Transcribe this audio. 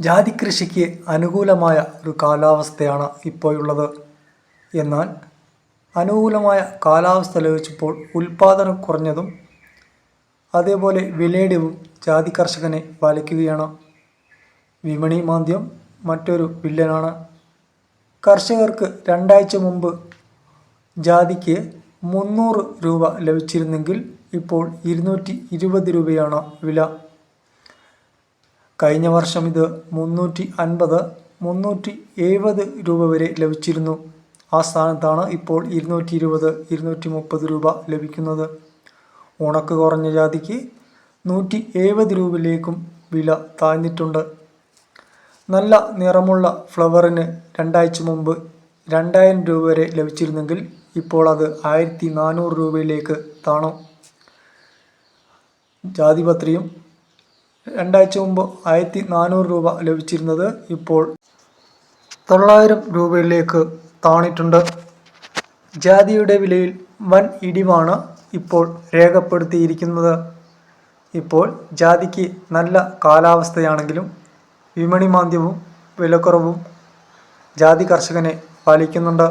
ജാതി കൃഷിക്ക് അനുകൂലമായ ഒരു കാലാവസ്ഥയാണ് ഇപ്പോഴുള്ളത്. എന്നാൽ അനുകൂലമായ കാലാവസ്ഥ ലഭിച്ചപ്പോൾ ഉൽപാദനം കുറഞ്ഞതും അതേപോലെ വിലയിടിവും ജാതി കർഷകനെ വലയ്ക്കുകയാണ് വിപണി മാന്ദ്യം മറ്റൊരു വില്ലനാണ്. കർഷകർക്ക് രണ്ടാഴ്ച മുമ്പ് ജാതിക്ക് മുന്നൂറ് രൂപ ലഭിച്ചിരുന്നെങ്കിൽ ഇപ്പോൾ ഇരുന്നൂറ്റി രൂപയാണ് വില. കഴിഞ്ഞ വർഷം ഇത് മുന്നൂറ്റി അൻപത് മുന്നൂറ്റി എഴുപത് രൂപ വരെ ലഭിച്ചിരുന്നു. ആ സ്ഥാനത്താണ് ഇപ്പോൾ ഇരുന്നൂറ്റി ഇരുപത് ഇരുന്നൂറ്റി മുപ്പത് രൂപ ലഭിക്കുന്നത്. ഉണക്ക് കുറഞ്ഞ ജാതിക്ക് നൂറ്റി എഴുപത് രൂപയിലേക്കും വില താഴ്ന്നിട്ടുണ്ട്. നല്ല നിറമുള്ള ഫ്ലവറിന് രണ്ടാഴ്ച മുമ്പ് രണ്ടായിരം രൂപ വരെ ലഭിച്ചിരുന്നെങ്കിൽ ഇപ്പോൾ അത് ആയിരത്തി നാനൂറ് രൂപയിലേക്ക് താണു. ജാതിപത്രിയും രണ്ടാഴ്ച മുമ്പ് ആയിരത്തി നാനൂറ് രൂപ ലഭിച്ചിരുന്നത് ഇപ്പോൾ തൊള്ളായിരം രൂപയിലേക്ക് താണിട്ടുണ്ട്. ജാതിയുടെ വിലയിൽ വൻ ഇടിവാണ് ഇപ്പോൾ രേഖപ്പെടുത്തിയിരിക്കുന്നത്. ഇപ്പോൾ ജാതിക്ക് നല്ല കാലാവസ്ഥയാണെങ്കിലും വിപണി മാന്ദ്യവും വിലക്കുറവും ജാതി കർഷകനെ പാലിക്കുന്നുണ്ട്.